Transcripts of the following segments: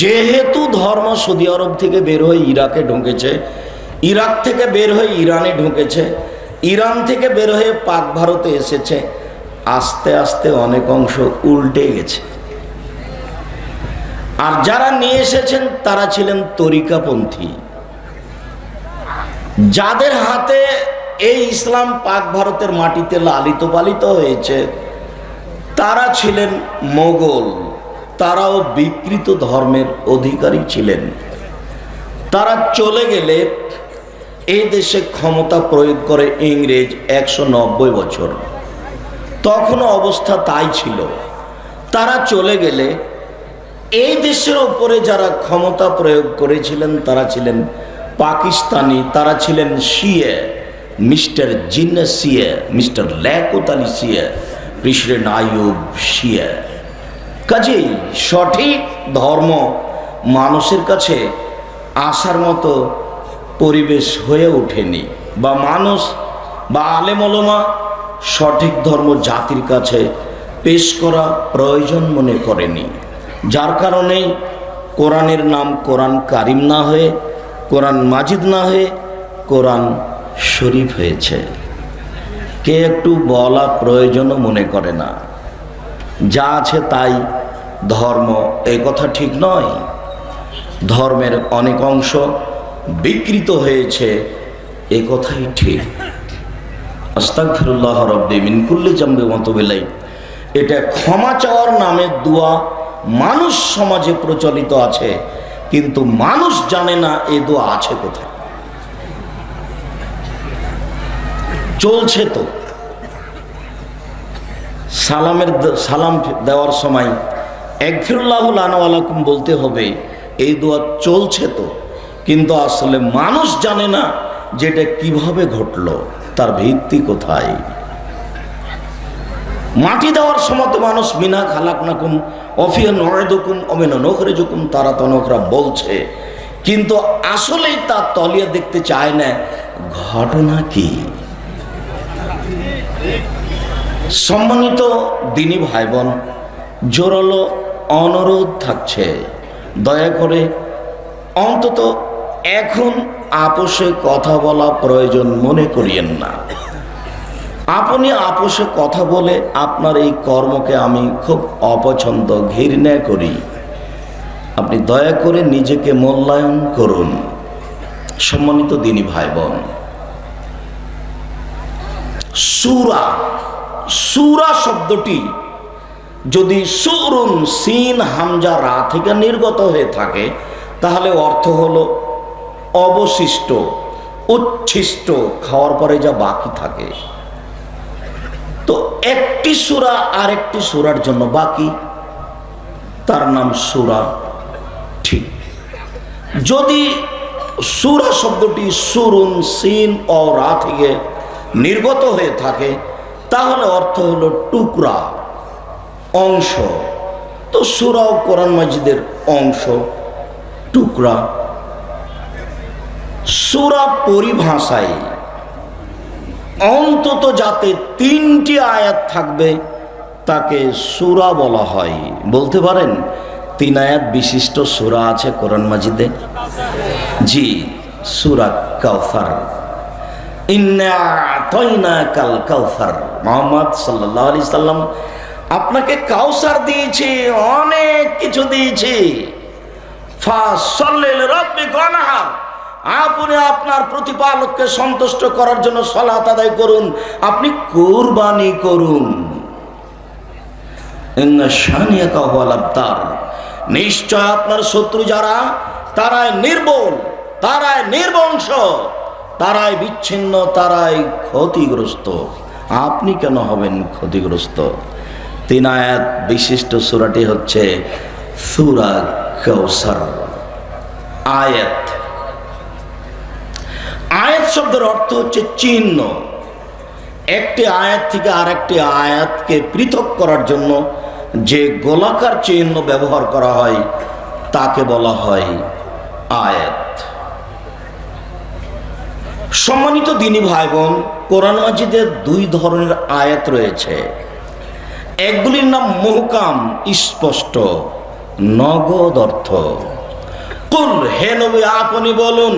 যেহেতু ধর্ম সৌদি আরব থেকে বের হয়ে ইরাকে ঢুকেছে, ইরাক থেকে বের হয়ে ইরানে ঢুকেছে, ইরান থেকে বের হয়ে পাক ভারতে এসেছে, আস্তে আস্তে অনেক অংশ উল্টে গেছে। আর যারা নিয়ে এসেছেন, তারা ছিলেন তরিকাপন্থী। যাদের হাতে এই ইসলাম পাক ভারতের মাটিতে লালিত পালিত হয়েছে, তারা ছিলেন মোগল। তারাও বিকৃত ধর্মের অধিকারী ছিলেন। তারা চলে গেলে এই দেশে ক্ষমতা প্রয়োগ করে ইংরেজ একশো নব্বই বছর। তখনও অবস্থা তাই ছিল। তারা চলে গেলে এই দেশের ওপরে যারা ক্ষমতা প্রয়োগ করেছিলেন, তারা ছিলেন পাকিস্তানি, তারা ছিলেন শিয়ে, মিস্টার জিন্না সিয়ে মিস্টার ল্যাকুত আলী সিয়ে প্রেসিডেন্ট আইয়ুব শিয়ে। কাজেই সঠিক ধর্ম মানুষের কাছে আসার মতো পরিবেশ হয়ে ওঠেনি। বা মানুষ বা আলেমলমা সঠিক ধর্ম জাতির কাছে পেশ করা প্রয়োজন মনে করেনি। যার কারণে কোরআনের নাম কোরআন কারিম না হয়ে, কোরআন মাজিদ না হয়ে কোরআন শরীফ হয়েছে। কে একটু বলা প্রয়োজনও মনে করে না। যা আছে তাই ধর্ম এই কথা ঠিক নয়। ধর্মের অনেক অংশ বিকৃত হয়েছে, এ কথাই ঠিক। আস্তাগফিরুল্লাহ রব্বি মিনকুল্লি জাম্বে মতবেলাই এটা ক্ষমা চাওয়ার নামে দোয়া মানুষ সমাজে প্রচলিত আছে, কিন্তু মানুষ জানে না এ দোয়া আছে কোথায়। চলছে তো। সালামের সালাম দেওয়ার সময় একফিরুল্লাহুল বলতে হবে, এই দোয়া চলছে তো। কিন্তু আসলে মানুষ জানে না যেটা কীভাবে ঘটলো, তার ভিত্তি কোথায়। মাটি দেওয়ার সময় তো মানুষ মিনা খালাক নাকুম অফিয়া নয়দুকুম অমেন নখরে জুকুম তারা তনকরা বলছে। কিন্তু আসলেই তার তলিয়া দেখতে চায় না, ঘটনা কি? সম্মানিত দিনী ভাই বোন জোরালো অনুরোধ থাকছে। দয়া করে অন্তত এখন আপোষে কথা বলা প্রয়োজন মনে করিয়েন না। আপনি আপোষে কথা বলে আপনার এই কর্মকে আমি খুব অপছন্দ ঘৃণা করি। আপনি দয়া করে নিজেকে মূল্যায়ন করুন। সম্মানিত দিনী ভাই বোন সুরা সুরা শব্দটি যদি সুরুন সিন হামজা রা থেকে নির্গত হয়ে থাকে, তাহলে অর্থ হলো অবশিষ্ট, উচ্ছিষ্ট, খাওয়ার পরে যা বাকি থাকে। তো একটি সুরা আরেকটি সুরার জন্য বাকি। তার নাম সুরা ঠিক। যদি সুরা শব্দটি সুরুন সিন ও রা থেকে নির্গত হয়ে থাকে, তাহলে অর্থ হলো টুকরা। অংশ। তো সুরাও কোরআন মাজিদের অংশ, টুকরা। সুরা পরিভাষায় অন্তত যাতে তিনটি আয়াত থাকবে, তাকে সুরা বলা হয়। বলতে পারেন, তিন আয়াত বিশিষ্ট সুরা আছে কোরআন মাজিদে? জি, সুরা কাউসার ইন্না কাল কাউসার মোহাম্মদ আলাইহি সাল্লাম আপনাকে কাউসার দিয়েছি, অনেক কিছু দিয়েছি। আপনি আপনার প্রতিপালককে সন্তুষ্ট করার জন্য সলাত আদায় করুন, আপনি কুরবানি করুন। নিশ্চয় আপনার শত্রু যারা, তারাই নির্বল, তারাই নির্বংশ, তারাই বিচ্ছিন্ন, তারাই ক্ষতিগ্রস্ত। আপনি কেন হবেন ক্ষতিগ্রস্ত? তিন আয়াত বিশিষ্ট সুরাটি হচ্ছে সুরা কৌসর আয়াত। আয়াত শব্দের অর্থ হচ্ছে চিহ্ন। একটি আয়াত থেকে আরেকটি আয়াতকে পৃথক করার জন্য যে গোলাকার চিহ্ন ব্যবহার করা হয়, তাকে বলা হয় আয়াত। সম্মানিত দিনী ভাই বোন কোরআন মাজিদের দুই ধরনের আয়াত রয়েছে। একগুলির নাম মুহকাম, স্পষ্ট, নগদ অর্থ। কুল, হে নবী, আপনি বলুন।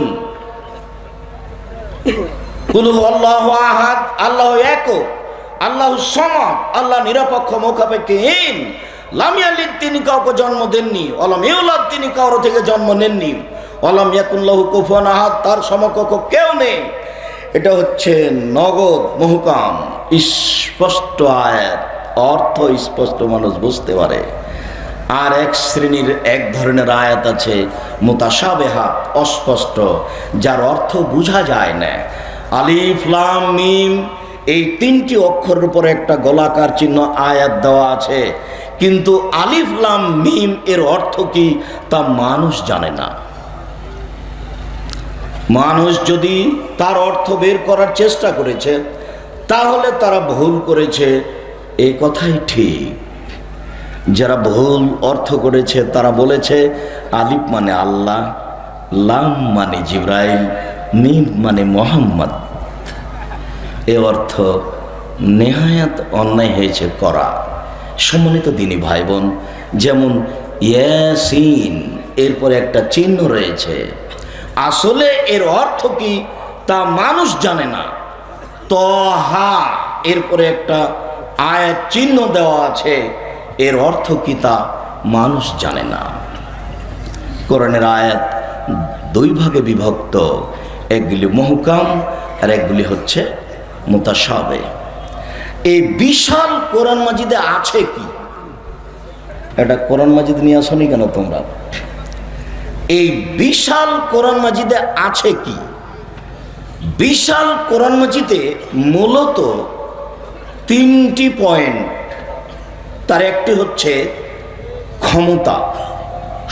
কুল আল্লাহ আহাদ, আল্লাহ এক আল্লাহ সমাদ, আল্লাহ নিরপেক্ষ মোকাপেক্ষহীন লামিয়ালিদ তিনি কাউকে জন্ম দেননি। অলম ইউলাদ, তিনি কারও থেকে জন্ম নেননি। অলম ইয়াকুল্লাহ কুফুয়ান আহাদ, তার সমকক্ষ কেউ নেই। এটা হচ্ছে নগদ, মহুকাম, স্পষ্ট আয়াত। অর্থ স্পষ্ট মানুষ বুঝতে পারে। আর এক শ্রেণির এক ধরনের আয়াত আছে মোতাসাবেহাত অস্পষ্ট, যার অর্থ বোঝা যায় না। আলিফ, লাম, মিম, এই তিনটি অক্ষরের উপর একটা গোলাকার চিহ্ন আয়াত দেওয়া আছে। কিন্তু আলিফ, লাম, মিম এর অর্থ কি তা মানুষ জানে না। মানুষ যদি তার অর্থ বের করার চেষ্টা করেছে, তাহলে তারা ভুল করেছে। এই কথাই ঠিক। যারা ভুল অর্থ করেছে, তারা বলেছে, আলিফ মানে আল্লাহ, লাম মানে জিব্রাইল, মিম মানে মোহাম্মদ। এ অর্থ নেহায়াত অন্যায় হয়েছে করা। সম্মানিত দিনী ভাই বোন যেমন ইয়াসিন, এরপরে একটা চিহ্ন রয়েছে। আসলে এর অর্থ কি তা মানুষ জানে না। তহা এরপরে একটা আয়াত চিহ্ন দেওয়া আছে। এর অর্থ কি তা মানুষ জানে না। কোরআনের আয়াত দুই ভাগে বিভক্ত। একগুলি মহকাম আর একগুলি হচ্ছে মোতাসাবে এই বিশাল কোরআন মাজিদে আছে কি? এটা কোরআন মাজিদ নিয়ে আসনি কেন তোমরা? এই বিশাল কোরআন মাজিদে আছে কি? বিশাল কোরআন মাজিদে মূলত তিনটি পয়েন্ট তার একটি হচ্ছে ক্ষমতা।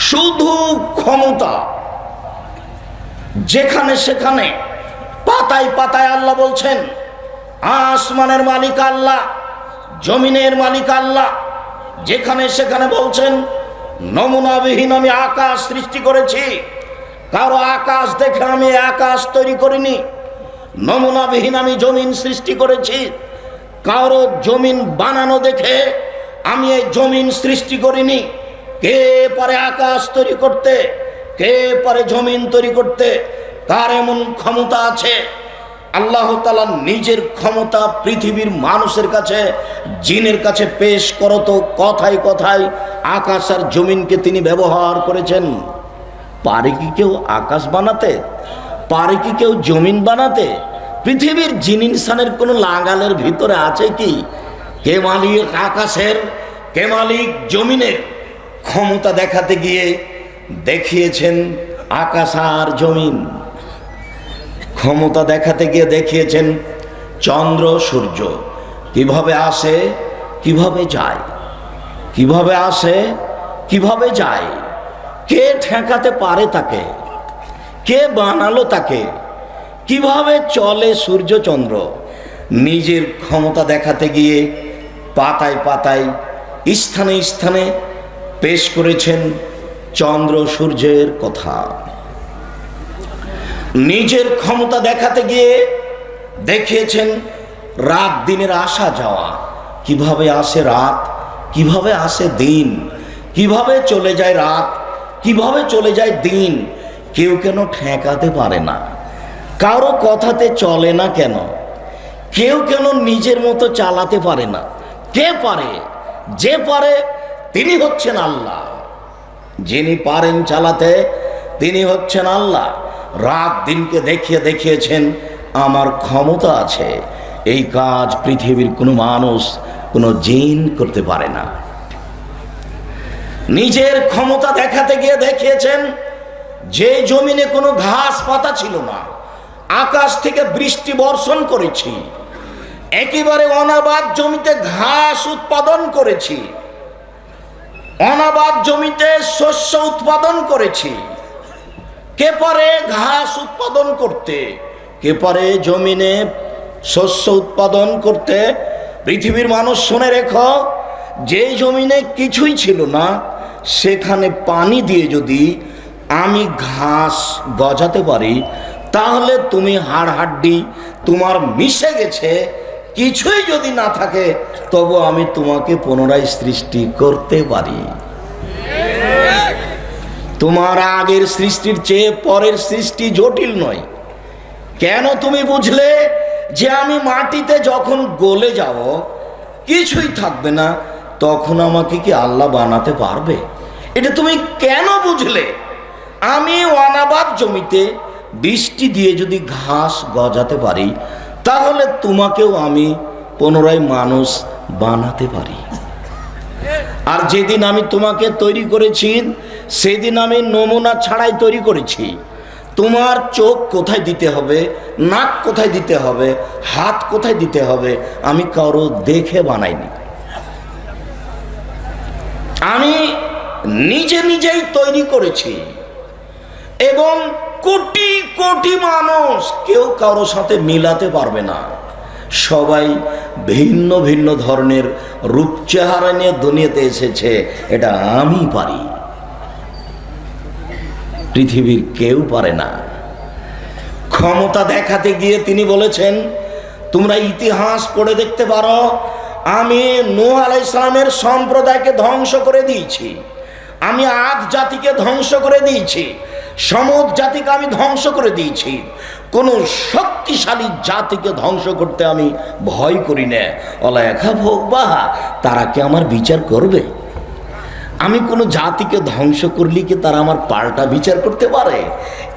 শুধু ক্ষমতা, যেখানে সেখানে পাতায় পাতায় আল্লাহ বলছেন, আসমানের মালিক আল্লাহ, জমিনের মালিক আল্লাহ, যেখানে সেখানে বলছেন, নমুনাবিহীন আমি আকাশ সৃষ্টি করেছি, কারও আকাশ দেখে আমি আকাশ তৈরি করিনি, নমুনাবিহীন আমি জমিন সৃষ্টি করেছি কারও জমিন বানানো দেখে আমি এই জমিন সৃষ্টি করিনি। কে পারে আকাশ তৈরি করতে, কে পারে জমিন তৈরি করতে কার এমন ক্ষমতা আছে। আল্লাহ তালা নিজের ক্ষমতা পৃথিবীর মানুষের কাছে, জিনের কাছে পেশ করত কথায় কথায় আকাশ আর জমিনকে তিনি ব্যবহার করেছেন। পারে কি কেউ আকাশ বানাতে, পারে কি কেউ জমিন বানাতে পৃথিবীর জিন ইনসানের কোনো লাগালের ভিতরে আছে কি? কে মালিক আকাশের, কে মালিক জমিনের? ক্ষমতা দেখাতে গিয়ে দেখিয়েছেন আকাশ আর জমিন। ক্ষমতা দেখাতে গিয়ে দেখিয়েছেন চন্দ্র, সূর্য। কীভাবে আসে, কীভাবে যায়? কীভাবে আসে, কীভাবে যায়? কে ঠেকাতে পারে তাকে? কে বানালো তাকে? কীভাবে চলে সূর্যচন্দ্র? নিজের ক্ষমতা দেখাতে গিয়ে পাতায় পাতায়, স্থানে স্থানে পেশ করেছেন চন্দ্র সূর্যের কথা। নিজের ক্ষমতা দেখাতে গিয়ে দেখিয়েছেন রাত দিনের আসা যাওয়া। কীভাবে আসে রাত? কীভাবে আসে দিন? কীভাবে চলে যায় রাত? কীভাবে চলে যায় দিন? কেউ কেন ঠেকাতে পারে না। কারও কথাতে চলে না কেন? কেউ কেন নিজের মতো চালাতে পারে না। কে পারে? যে পারে, তিনি হচ্ছেন আল্লাহ। যিনি পারেন চালাতে, তিনি হচ্ছেন আল্লাহ। রাত দিনকে দেখিয়ে দেখিয়েছেন, আমার ক্ষমতা আছে। এই কাজ পৃথিবীর কোনো মানুষ, কোনো জিন করতে পারে না। নিজের ক্ষমতা দেখাতে গিয়ে দেখিয়েছেন, যে জমিনে কোনো ঘাস পাতা ছিল না। আকাশ থেকে বৃষ্টি বর্ষণ করেছি। একেবারে অনাবাদ জমিতে ঘাস উৎপাদন করেছি। অনাবাদ জমিতে শস্য উৎপাদন করেছি। কে পারে ঘাস উৎপাদন করতে কে পারে জমিনে শস্য উৎপাদন করতে পৃথিবীর মানুষ শুনে রেখো, যে জমিনে কিছুই ছিল না, সেখানে পানি দিয়ে যদি আমি ঘাস গজাতে পারি তাহলে তুমি হাড় হাড্ডি তোমার মিশে গেছে, কিছুই যদি না থাকে, তবু আমি তোমাকে পুনরায় সৃষ্টি করতে পারি। তোমার আগের সৃষ্টির চেয়ে পরের সৃষ্টি জটিল নয়। কেন তুমি বুঝলে যে আমি মাটিতে যখন গলে যাব, কিছুই থাকবে না, তখন আমাকে কি আল্লাহ বানাতে পারবে? এটা তুমি কেন বুঝলে? আমি অনাবাদ জমিতে বৃষ্টি দিয়ে যদি ঘাস গজাতে পারি, তাহলে তোমাকেও আমি পুনরায় মানুষ বানাতে পারি। আর যেদিন আমি তোমাকে তৈরি করেছি, সেদিন আমি নমুনা ছাড়াই তৈরি করেছি। তোমার চোখ কোথায় দিতে হবে, নাক কোথায় দিতে হবে, হাত কোথায় দিতে হবে, আমি কারও দেখে বানাইনি। আমি নিজে নিজেই তৈরি করেছি। এবং কোটি কোটি মানুষ কেউ কারও সাথে মিলাতে পারবে না। সবাই ভিন্ন ভিন্ন ধরনের রূপ চেহারা নিয়ে দুনিয়াতে এসেছে, এটা আমি পারি। পৃথিবীর কেউ পারে না। ক্ষমতা দেখাতে গিয়ে তিনি বলেছেন, তোমরা ইতিহাস পড়ে দেখতে পারো, আমি নূহ আলাই ইসলামের সম্প্রদায়কে ধ্বংস করে দিয়েছি। আমি আদ জাতিকে ধ্বংস করে দিয়েছি। সমুদ জাতিকে আমি ধ্বংস করে দিয়েছি। কোনো শক্তিশালী জাতিকে ধ্বংস করতে আমি ভয় করি না। অলা একা ভোগ বাহা তারা কি আমার বিচার করবে? আমি কোনো জাতিকে ধ্বংস করলে কি তারা আমার পাল্টা বিচার করতে পারে?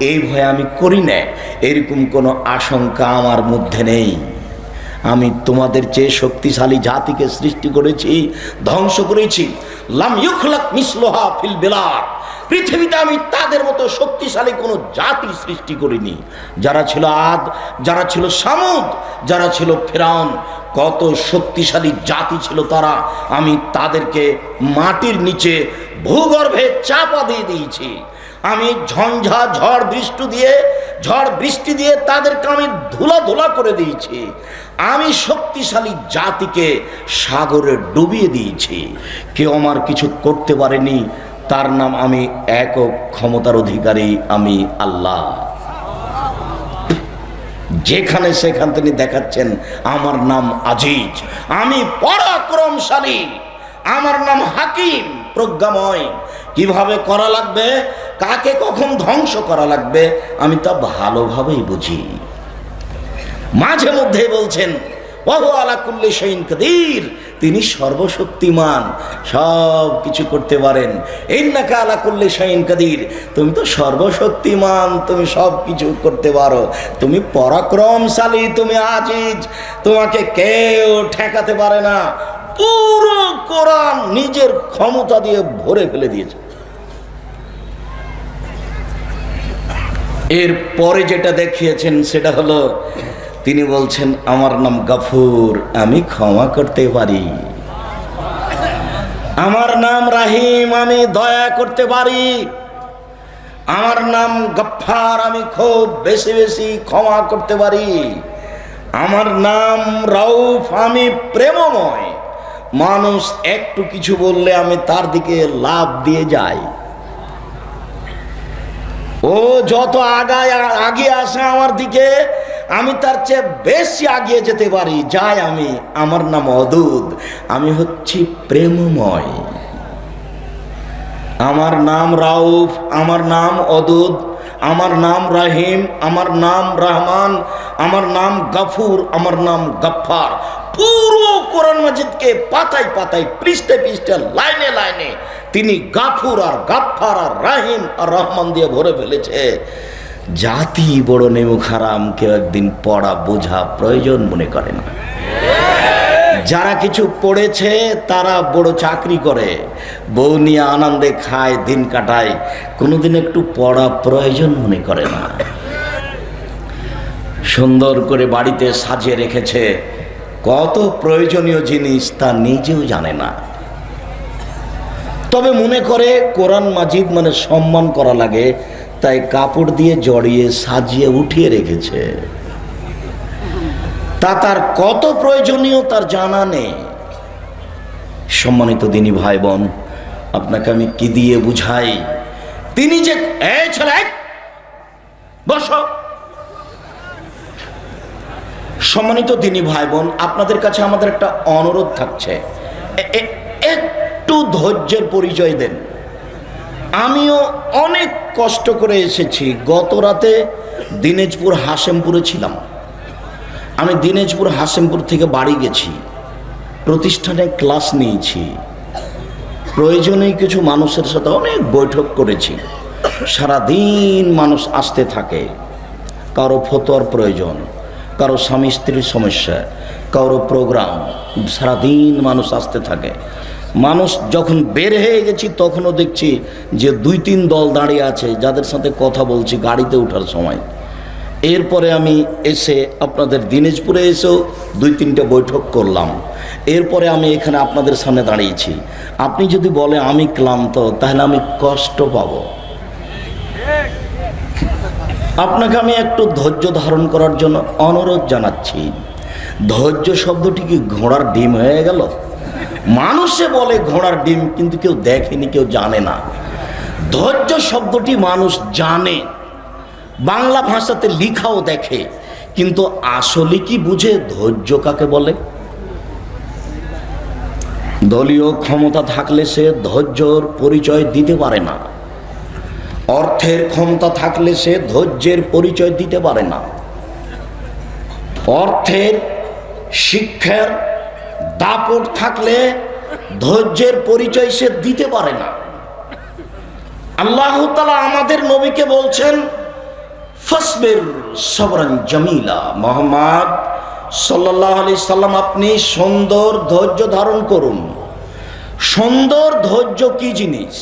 এই ভয় আমি করি না। এরকম কোনো আশঙ্কা আমার মধ্যে নেই। আমি তোমাদের চেয়ে শক্তিশালী জাতিকে সৃষ্টি করেছি, ধ্বংস করেছি। লাম ইউখলাক মিসলোহা ফিল বিলাদ। পৃথিবীতে আমি তাদের মতো শক্তিশালী কোনো জাতি সৃষ্টি করিনি। যারা ছিল আদ, যারা ছিল সামুদ, যারা ছিল ফেরাউন, কত শক্তিশালী জাতি ছিল তারা। আমি তাদেরকে মাটির নিচে ভূগর্ভে চাপা দিয়ে দিয়েছি। আমি ঝঞ্ঝা, ঝড় বৃষ্টি দিয়ে, ঝড় বৃষ্টি দিয়ে তাদেরকে আমি ধুলা ধুলা করে দিয়েছি। আমি শক্তিশালী জাতিকে সাগরে ডুবিয়ে দিয়েছি। কেউ আমার কিছু করতে পারেনি তার নাম আমি একক ক্ষমতার অধিকারী, আমি আল্লাহ। যেখানে সেখান তিনি দেখাচ্ছেন, আমার নাম আজিজ, আমি পরাক্রমশালী, আমার নাম হাকিম, প্রজ্ঞাময়। কীভাবে করা লাগবে? কাকে কখন ধ্বংস করা লাগবে? আমি তা ভালোভাবেই বুঝি। মাঝে মধ্যে বলছেন, ওহো আলা কুল্লি শৈন কদির তিনি সর্বশক্তিমান, সব কিছু করতে পারেন। এই ইন্নাকা আলা করলে শৈন কদির। তুমি তো সর্বশক্তিমান, তুমি সব কিছু করতে পারো। তুমি পরাক্রমশালী, তুমি আজিজ। তোমাকে কেউ ঠেকাতে পারে না। পুরো কোরআন নিজের ক্ষমতা দিয়ে ভরে ফেলে দিয়েছে। এর পরে যেটা দেখিয়েছেন, সেটা হলো তিনি বলছেন, আমার নাম গাফুর, আমি ক্ষমা করতে পারি। আমার নাম রাহিম, আমি দয়া করতে পারি। আমার নাম গফ্ফার, আমি খুব বেশি বেশি ক্ষমা করতে পারি। আমার নাম রাউফ, আমি প্রেমময়। মানুষ একটু কিছু বললে আমি তার দিকে লাভ দিয়ে যাই। ও যত আগায় আগে আসে আমার দিকে আমি তার চেয়ে বেশি আগিয়ে যেতে পারি। যাই আমি, আমার নাম অদূত। আমি হচ্ছি প্রেমময়। আমার নাম রাউফ, আমার নাম অদূত। আমার নাম রাহিম, আমার নাম রহমান। আমার নাম গাফুর, আমার নাম গফ্ফার। পুরো কোরআন মাজিদকে পাতায় পাতায়, পৃষ্ঠে পৃষ্ঠে, লাইনে লাইনে তিনি গাফুর আর গাফফার আর রাহিম আর রহমান দিয়ে ভরে ফেলেছে। জাতি বড় নেমু খারাম, কেউ একদিন পড়া বোঝা প্রয়োজন মনে করে না। যারা কিছু পড়েছে, তারা বড় চাকরি করে। বউ নিয়ে আনন্দে খায়, দিন কাটায়। কোনোদিন একটু পড়া প্রয়োজন মনে করে না। সুন্দর করে বাড়িতে সাজিয়ে রেখেছে। কত প্রয়োজনীয় জিনিস তা নিজেও জানে না। তবে মনে করে কোরআন মাজিদ মানে সম্মান করা লাগে। তাই কাপড় দিয়ে জড়িয়ে সাজিয়ে উঠিয়ে রেখেছে। তা তার কত প্রয়োজনীয় তার জানা নেই। সম্মানিত দিনী ভাই বোন আপনাকে আমি কি দিয়ে বুঝাই? তিনি যে বস। সম্মানিত দিনী ভাই বোন আপনাদের কাছে আমাদের একটা অনুরোধ থাকছে। একটু ধৈর্যের পরিচয় দেন। আমিও অনেক কষ্ট করে এসেছি। গত রাতে দিনাজপুর হাসেমপুরে ছিলাম। আমি দিনাজপুর হাসেমপুর থেকে বাড়ি গেছি। প্রতিষ্ঠানে ক্লাস নিয়েছি। প্রয়োজনে কিছু মানুষের সাথে অনেক বৈঠক করেছি। সারাদিন মানুষ আসতে থাকে। কারও ফতোয়ার প্রয়োজন, কারও স্বামী স্ত্রীর সমস্যা, কারও প্রোগ্রাম সারাদিন মানুষ আসতে থাকে। মানুষ যখন বের হয়ে গেছি, তখনও দেখছি যে দুই তিন দল দাঁড়িয়ে আছে, যাদের সাথে কথা বলছি গাড়িতে ওঠার সময়। এরপরে আমি এসে আপনাদের দিনাজপুরে এসেও দুই তিনটে বৈঠক করলাম। এরপরে আমি এখানে আপনাদের সামনে দাঁড়িয়েছি। আপনি যদি বলে আমি ক্লান্ত, তাহলে আমি কষ্ট পাব। আপনাকে আমি একটু ধৈর্য ধারণ করার জন্য অনুরোধ জানাচ্ছি। ধৈর্য শব্দটি কি ঘোড়ার ডিম হয়ে গেল? মানুষে বলে ঘোড়ার ডিম, কিন্তু কেউ দেখেনি, কেউ জানে না। ধৈর্য শব্দটি মানুষ জানে। বাংলা ভাষাতে লিখাও দেখে, কিন্তু আসলে কি বুঝে, ধৈর্য কাকে বলে? দলীয় ক্ষমতা থাকলে সে ধৈর্যর পরিচয় দিতে পারে না। অর্থের ক্ষমতা থাকলে সে ধৈর্যের পরিচয় দিতে পারে না। অর্থের, শিক্ষার দাপট থাকলে ধৈর্যের পরিচয় সে দিতে পারে না। আল্লাহ তালা আমাদের নবীকে বলছেন, ফসবের সবরান জামিলা। মোহাম্মদ সাল্লাহ আলি সাল্লাম, আপনি সুন্দর ধৈর্য ধারণ করুন। সুন্দর ধৈর্য কি জিনিস?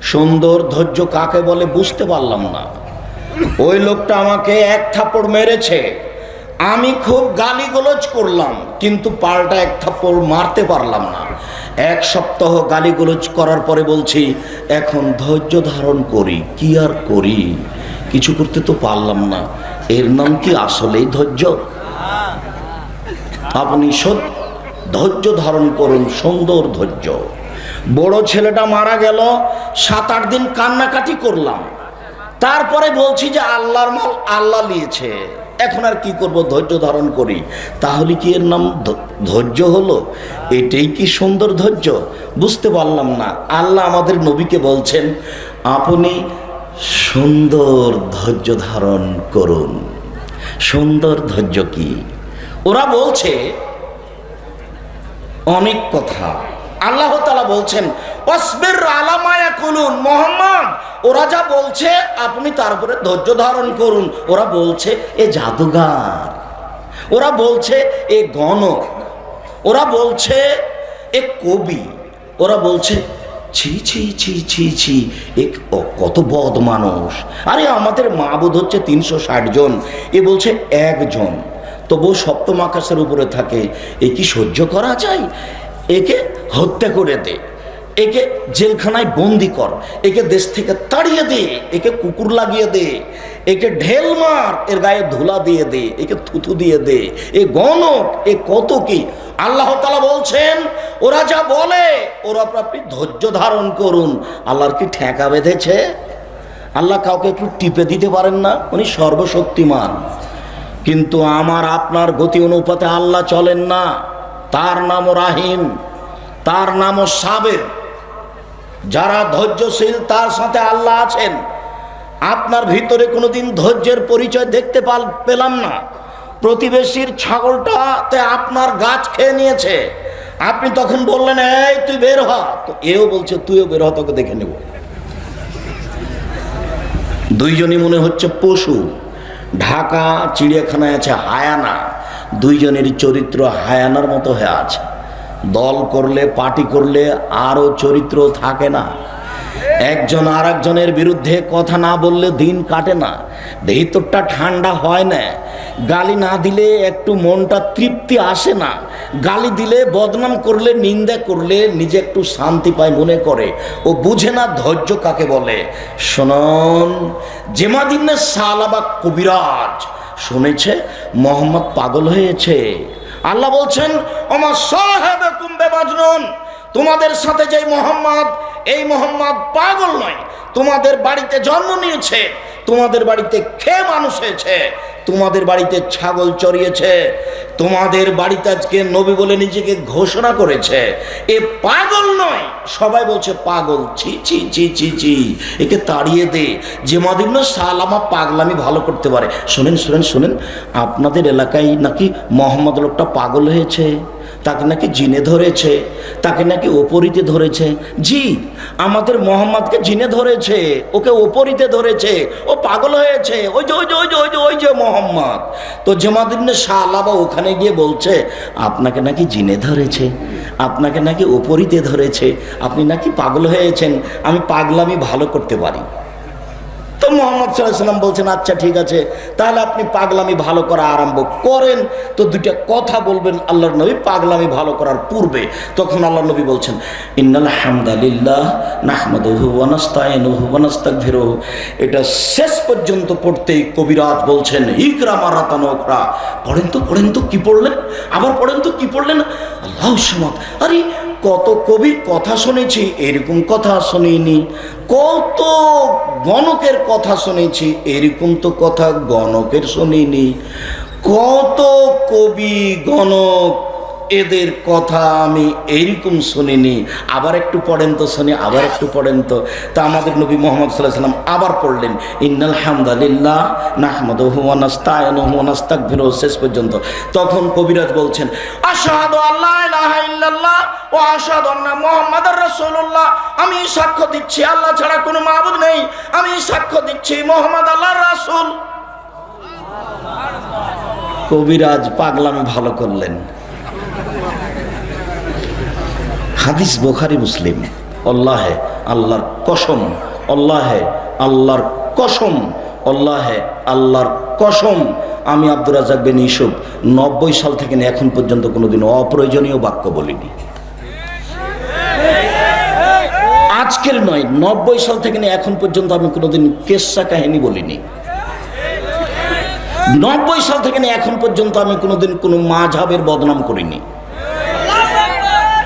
সুন্দর ধৈর্য কাকে বলে বুঝতে পারলাম না। ওই লোকটা আমাকে এক থাপড় মেরেছে। আমি খুব গালিগোলজ করলাম, কিন্তু পাল্টা এক থাপ্পড় মারতে পারলাম না। এক সপ্তাহ গালিগোলজ করার পরে বলছি, এখন ধৈর্য ধারণ করি, কি আর করি? কিছু করতে তো পারলাম না। এর নাম কি আসলেই ধৈর্য? আপনি সত্য ধৈর্য ধারণ করুন, সুন্দর ধৈর্য। বড় ছেলেটা মারা গেল সাত আট দিন কান্নাকাটি করলাম। তারপরে বলছি যে আল্লাহর মাল আল্লাহ নিয়েছে। এখন আর কি করব? ধৈর্য ধারণ করি। তাহলে কি এর নাম ধৈর্য হলো? এটাই কি সুন্দর ধৈর্য? বুঝতে পারলাম না। আল্লাহ আমাদের নবীকে বলছেন, আপনি সুন্দর ধৈর্য ধারণ করুন। সুন্দর ধৈর্য কি? ওরা বলছে, অনেক কথা। আল্লাহ তালা বলছেন অসবের আলামায়া কুলুন মোহাম্মদ, ওরা যা বলছে, আপনি তারপরে ধৈর্য ধারণ করুন। ওরা বলছে, এ জাদুগার। ওরা বলছে, এ গণক। ওরা বলছে, এ কবি। ওরা বলছে, ছি ছি ছি ছি ছি, এ কত বদ মানুষ। আরে আমাদের মাবুদ হচ্ছে তিনশো জন। এ বলছে, একজন। তবুও সপ্তম আকাশের উপরে থাকে। এ কি সহ্য করা যায়? একে হত্যা করে দে, একে জেলখানায় বন্দি কর, একে দেশ থেকে তাড়িয়ে দে, একে কুকুর লাগিয়ে দে, একে ঢেল মার, এর গায়ে ধুলা দিয়ে দে, একে থুথু দিয়ে দে, এ গণক, এ কত কি আল্লাহ তালা বলছেন, ওরা যা বলে, ওরা আপনি ধৈর্য ধারণ করুন। আল্লাহর কি ঠেকা বেঁধেছে? আল্লাহ কাউকে একটু টিপে দিতে পারেন না? উনি সর্বশক্তিমান। কিন্তু আমার, আপনার গতি অনুপাতে আল্লাহ চলেন না। তার নামও রাহিম, তার নামও সাবের। যারা ধৈর্যশীল, তার সাথে আল্লাহ আছেন। আপনার ভিতরে কোনোদিন ধৈর্যের পরিচয় দেখতে পাল- পেলাম না। প্রতিবেশীর ছাগলটাতে আপনার গাছ খেয়ে নিয়েছে। আপনি তখন বললেন, এই, তুই বের হ। তো এও বলছে, তুইও বের হ, তোকে দেখে নেব। দুইজনই মনে হচ্ছে পশু। ঢাকা, চিড়িয়াখানায় আছে হায়ানা। দুইজনেরই চরিত্র হায়ানার মতো হয়ে আছে। দল করলে, পার্টি করলে আরও চরিত্র থাকে না। একজন আর একজনের বিরুদ্ধে কথা না বললে দিন কাটে না। ভিতরটা ঠান্ডা হয় না। গালি না দিলে একটু মনটা তৃপ্তি আসে না। গালি দিলে, বদনাম করলে, নিন্দা করলে নিজে একটু শান্তি পায় মনে করে। ও বুঝে না ধৈর্য কাকে বলে। শোনন, জেমাদিনের সালাবা কবিরাজ। শুনেছে মোহাম্মদ পাগল হয়েছে। আল্লাহ বলছেন আমার সাহেব কুম্বে মাজনুন তোমাদের সাথে যে মোহাম্মদ, এই মোহাম্মদ পাগল নয়। তোমাদের বাড়িতে জন্ম নিয়েছে, তোমাদের বাড়িতে খেয়ে মানুষ হয়েছে, তোমাদের বাড়িতে ছাগল চড়িয়েছে তোমাদের বাড়িতে আজকে নবী বলে নিজেকে ঘোষণা করেছে। এ পাগল নয়। সবাই বলছে, পাগল, ছি ছি ছি ছি ছি, একে তাড়িয়ে দে। যে মাদিন্য সালামা পাগলামি ভালো করতে পারে। শোনেন শোনেন শোনেন, আপনাদের এলাকায় নাকি মোহাম্মদ লোকটা পাগল হয়েছে? তাকে নাকি জিনে ধরেছে, তাকে নাকি ওপরিতে ধরেছে। জি, আমাদের মোহাম্মদকে জিনে ধরেছে, ওকে ওপরিতে ধরেছে, ও পাগল হয়েছে। ওই যে ওই যে ওই যে ওই যে ওই যে মোহাম্মদ। তো জেমাদিন শাহ আলাবা ওখানে গিয়ে বলছে, আপনাকে নাকি জিনে ধরেছে, আপনাকে নাকি ওপরিতে ধরেছে, আপনি নাকি পাগল হয়েছেন, আমি পাগলামি ভালো করতে পারি। তো মোহাম্মদ সাল্লাম বলছেন আচ্ছা ঠিক আছে, তাহলে আপনি পাগলামি ভালো করা আরম্ভ করেন। তো দুইটা কথা বলবেন, আল্লাহর নবী পাগলামি ভালো করার পূর্বে তখন আল্লাহ নবী বলছেন, ইন্নাল হামদালিল্লাহ নাহমাদুহু ওয়ানাস্তাগফিরুহু এটা শেষ পর্যন্ত পড়তেই কবিরাজ বলছেন, ইকরা মারাতান পড়েন তো পড়েন তো, কি পড়লেন? আবার পড়েন তো, কি পড়লেন? আল্লাহ সমাদ। আরে কত কবির কথা শুনেছি, এরকম কথা শুনিনি। কত গণকের কথা শুনেছি, এরকম তো কথা গণকের শুনিনি। কত কবি গণক এদের কথা আমি এইরকম শুনিনি। আবার একটু পড়েন তো শুনি, আবার একটু পড়েন তো। তা আমাদের নবী মোহাম্মদ সাল্লাহ সাল্লাম আবার পড়লেন, ইন্নাল হামদালিল্লাহ নাহমদ হুমানাস্তায়ন হুমানাস্তাক ফিরো শেষ পর্যন্ত। তখন কবিরাজ বলছেন, আশাহাদু আল্লাহ ইলাহা ইল্লাল্লাহ ও আশহাদু আন্না মুহাম্মাদার রাসূলুল্লাহ। আমি সাক্ষ্য দিচ্ছি, আল্লাহ ছাড়া কোনো মাবুদ নেই। আমি সাক্ষ্য দিচ্ছি, মোহাম্মদ আল্লাহর রাসূল। কবিরাজ পাগলামি ভালো করলেন। হাদিস বোখারি মুসলিম। আল্লাহে আল্লাহর কসম, আল্লাহে আল্লাহর কসম, আল্লাহে আল্লাহর কসম। আমি আব্দুর রাজাক বিন ইসুফ নব্বই সাল থেকে এখন পর্যন্ত কোনোদিন অপ্রয়োজনীয় বাক্য বলিনি। আজকের নয়, নব্বই সাল থেকে এখন পর্যন্ত আমি কোনোদিন কেসা কাহিনী বলিনি। নব্বই সাল থেকে এখন পর্যন্ত আমি কোনোদিন কোনো মাঝাবের বদনাম করিনি।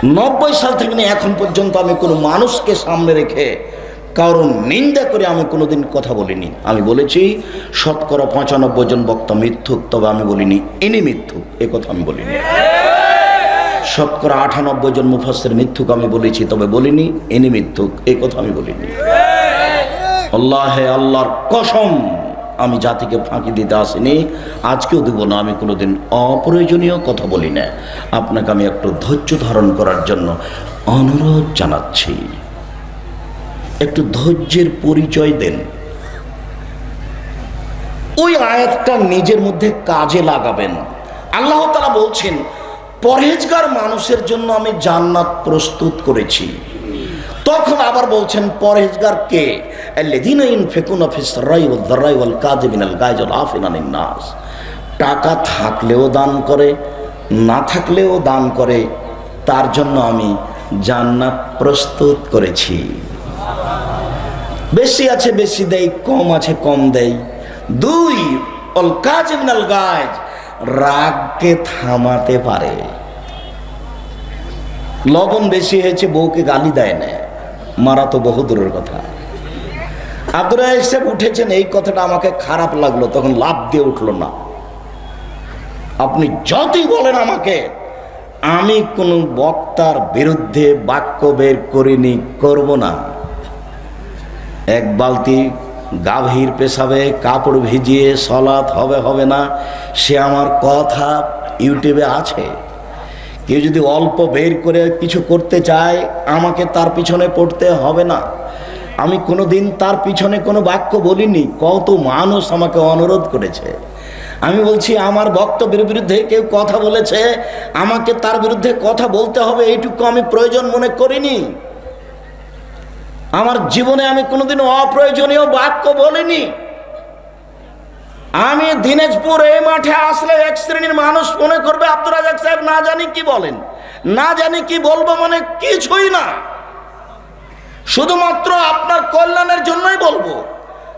নব্বই সাল থেকে নিয়ে এখন পর্যন্ত আমি কোনো মানুষকে সামনে রেখে কারণ নিন্দা করে আমি কোনোদিন কথা বলিনি। আমি বলেছি, শতকরা পঁচানব্বই জন বক্তা মিথ্যুক, তবে আমি বলিনি, ইনি মিথ্যুক, এ কথা আমি বলিনি। শতকরা আটানব্বই জন মুফাসের মিথ্যুক আমি বলেছি, তবে বলিনি, ইনি মিথ্যুক, এ কথা আমি বলিনি। আল্লাহে আল্লাহর কসম আমি জাতিকে ফাঁকি দিতে আসিনি, আজকেও দেবো না, আমি কোনোদিন অপ্রয়োজনীয় কথা বলি না। আপনাকে আমি একটু ধৈর্য ধারণ করার জন্য অনুরোধ জানাচ্ছি। একটু ধৈর্যের পরিচয় দেন। ওই আয়াতটা নিজের মধ্যে কাজে লাগাবেন। আল্লাহ তারা বলছেন, পরহেজগার মানুষের জন্য আমি জান্নাত প্রস্তুত করেছি। তখন আবার বলছেন, পরহেজগার কে? নাস। টাকা থাকলেও দান করে, না থাকলেও দান করে, তার জন্য আমি জান্নাত প্রস্তুত করেছি। বেশি আছে, বেশি দেয় কম আছে, কম দেয় দুই অল কাজ মিনাল গাছ রাগকে থামাতে পারে। লবণ বেশি হয়েছে, বউকে গালি দেয় না। মারা তো বহু দূরের কথা। আব্দুল সাহেব উঠেছেন, এই কথাটা আমাকে খারাপ লাগল, তখন লাভ দিয়ে উঠল না। আপনি যতই বলেন আমাকে, আমি কোনো বক্তার বিরুদ্ধে বাক্য বের করিনি, করব না। এক বালতি গাভীর পেশাবে কাপড় ভিজিয়ে, সলাৎ হবে হবে না, সে আমার কথা ইউটিউবে আছে। কেউ যদি অল্প বের করে কিছু করতে চায়, আমাকে তার পিছনে পড়তে হবে না। আমি কোনো দিন তার পিছনে কোনো বাক্য বলিনি, কত মানুষ আমাকে অনুরোধ করেছে। আমি বলছি, আমার বক্তব্যের বিরুদ্ধে কেউ কথা বলেছে, আমাকে তার বিরুদ্ধে কথা বলতে হবে, এইটুকু আমি প্রয়োজন মনে করিনি। আমার জীবনে আমি কোনোদিন অপ্রয়োজনীয় বাক্য বলিনি। আমি দিনাজপুর এই মাঠে আসলে এক শ্রেণির মানুষ মনে করবে আব্দুর সাহেব না জানি কি বলেন, না জানি কি বলব মানে কিছুই না। শুধুমাত্র আপনার কল্যাণের জন্যই বলব।